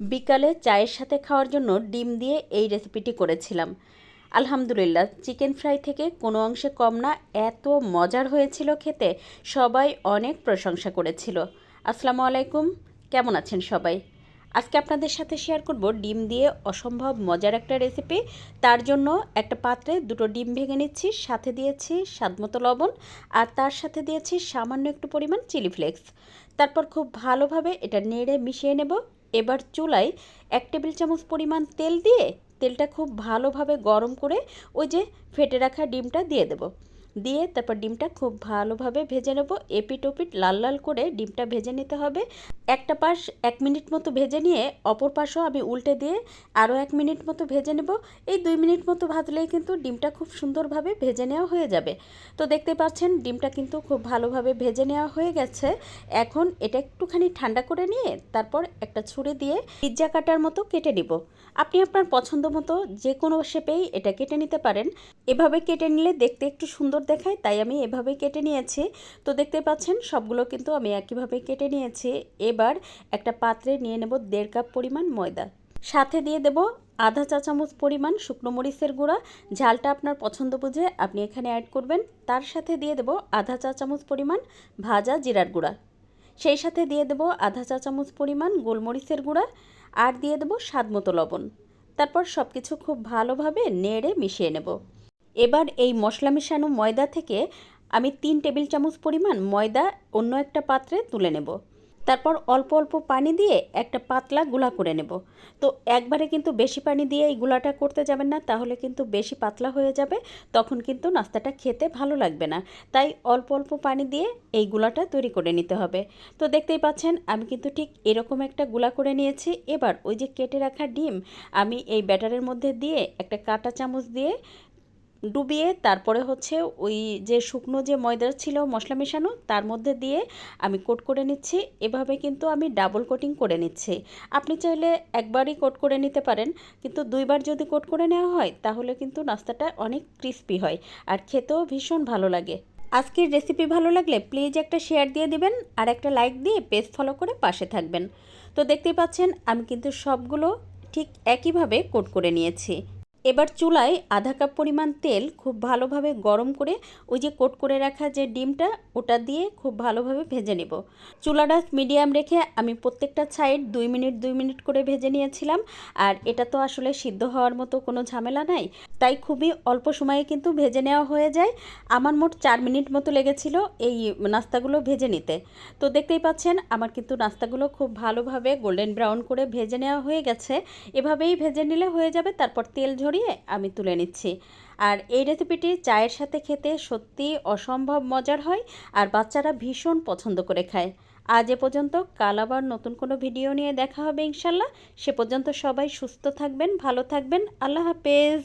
বিকালে চায়ের সাথে খাওয়ার জন্য ডিম দিয়ে এই রেসিপিটি করেছিলাম। আলহামদুলিল্লাহ, চিকেন ফ্রাই থেকে কোনো অংশে কম না, এত মজার হয়েছিল খেতে, সবাই অনেক প্রশংসা করেছিল। আসসালামু আলাইকুম, কেমন আছেন সবাই? আজকে আপনাদের সাথে শেয়ার করব ডিম দিয়ে অসম্ভব মজার একটা রেসিপি তার জন্য একটা পাত্রে দুটো ডিম ভেঙে নিচ্ছি, সাথে দিয়েছি স্বাদমতো লবণ, আর তার সাথে দিয়েছি সামান্য একটু পরিমাণ চিলি ফ্লেক্স তারপর খুব ভালোভাবে এটা নেড়ে মিশিয়ে নেব। এবার চুলায় এক টেবিল চামচ পরিমাণ তেল দিয়ে তেলটা খুব ভালোভাবে গরম করে ওই যে ফেটে রাখা ডিমটা দিয়ে দেবো। দিয়ে তারপর ডিমটা খুব ভালোভাবে ভেজে নেব। এপিট ওপিট লাল লাল করে ডিমটা ভেজে নিতে হবে। একটা পাশ এক মিনিট মতো ভেজে নিয়ে অপর পাশও আমি উল্টে দিয়ে আরও এক মিনিট মতো ভেজে নেব। এই দুই মিনিট মতো ভাজলেই কিন্তু ডিমটা খুব সুন্দরভাবে ভেজে নেওয়া হয়ে যাবে। তো দেখতে পাচ্ছেন ডিমটা কিন্তু খুব ভালোভাবে ভেজে নেওয়া হয়ে গেছে। এখন এটা একটুখানি ঠান্ডা করে নিয়ে তারপর একটা ছুরি দিয়ে পিৎজা কাটার মতো কেটে নিব। আপনি আপনার পছন্দ মতো যে কোনো শেপেই এটা কেটে নিতে পারেন। এভাবে কেটে নিলে দেখতে একটু সুন্দর দেখায়, তাই আমি এভাবে কেটে নিয়েছি। তো দেখতে পাচ্ছেন, সবগুলো কিন্তু আমি একইভাবে কেটে নিয়েছি। এবার একটা পাত্রে নিয়ে নেব দেড় কাপ পরিমাণ ময়দা। সাথে দিয়ে দেব আধা চা চামচ পরিমাণ শুকনো মরিচের গুঁড়া। ঝালটা আপনার পছন্দ বুঝে আপনি এখানে অ্যাড করবেন। তার সাথে দিয়ে দেব আধা চা চামচ পরিমাণ ভাজা জিরার গুঁড়া। সেই সাথে দিয়ে দেব আধা চা চামচ পরিমাণ গোলমরিচের গুঁড়া আর দিয়ে দেবো স্বাদ মতো লবণ। তারপর সব কিছু খুব ভালোভাবে নেড়ে মিশিয়ে নেব। এবার এই মশলা মেশানো ময়দা থেকে আমি তিন টেবিল চামচ পরিমাণ ময়দা অন্য একটা পাত্রে তুলে নেব। তারপর অল্প অল্প পানি দিয়ে একটা পাতলা গুলা করে নেব। তো একবারে কিন্তু বেশি পানি দিয়ে এই গুলাটা করতে যাবেন না, তাহলে কিন্তু বেশি পাতলা হয়ে যাবে, তখন কিন্তু নাস্তাটা খেতে ভালো লাগবে না। তাই অল্প অল্প পানি দিয়ে এই গুলাটা তৈরি করে নিতে হবে। তো দেখতেই পাচ্ছেন, আমি কিন্তু ঠিক এরকম একটা গুলা করে নিয়েছি। এবার ওই যে কেটে রাখা ডিম, আমি এই ব্যাটারের মধ্যে দিয়ে একটা কাটা চামচ দিয়ে ডুবিয়ে তারপরে হচ্ছে ওই যে শুকনো যে ময়দা ছিল মশলা মেশানো, তার মধ্যে দিয়ে আমি কোট করে নিচ্ছি। এভাবে কিন্তু আমি ডাবল কোটিং করে নিচ্ছি। আপনি চাইলে একবারই কোট করে নিতে পারেন, কিন্তু দুইবার যদি কোট করে নেওয়া হয়, তাহলে কিন্তু নাস্তাটা অনেক ক্রিস্পি হয় আর খেতেও ভীষণ ভালো লাগে। আজকের রেসিপি ভালো লাগলে প্লিজ একটা শেয়ার দিয়ে দিবেন আর একটা লাইক দিয়ে পেজ ফলো করে পাশে থাকবেন। তো দেখতেই পাচ্ছেন, আমি কিন্তু সবগুলো ঠিক একইভাবে কোট করে নিয়েছি। এবার চুলায় আধা কাপ পরিমাণ তেল খুব ভালোভাবে গরম করে ওই যে কোট করে রাখা যে ডিমটা, ওটা দিয়ে খুব ভালোভাবে ভেজে নেব। চুলাটা মিডিয়াম রেখে আমি প্রত্যেকটা সাইড দুই মিনিট দুই মিনিট করে ভেজে নিয়েছিলাম। আর এটা তো আসলে সিদ্ধ হওয়ার মতো কোনো ঝামেলা নাই, তাই খুবই অল্প সময়ে কিন্তু ভেজে নেওয়া হয়ে যায়। আমার মোট চার মিনিট মতো লেগেছিল এই নাস্তাগুলো ভেজে নিতে। তো দেখতেই পাচ্ছেন, আমার কিন্তু নাস্তাগুলো খুব ভালোভাবে গোল্ডেন ব্রাউন করে ভেজে নেওয়া হয়ে গেছে। এভাবেই ভেজে নিলে হয়ে যাবে, তারপর তেল ঝরিয়ে আমি তুলে নিচ্ছি। আর এই রেসিপিটি চায়ের সাথে খেতে সত্যি অসম্ভব মজার হয় আর বাচ্চারা ভীষণ পছন্দ করে খায়। আজ এ পর্যন্ত কাল আবার নতুন কোনো ভিডিও নিয়ে দেখা হবে ইনশাল্লাহ। সে পর্যন্ত সবাই সুস্থ থাকবেন, ভালো থাকবেন। আল্লাহ হাফেজ।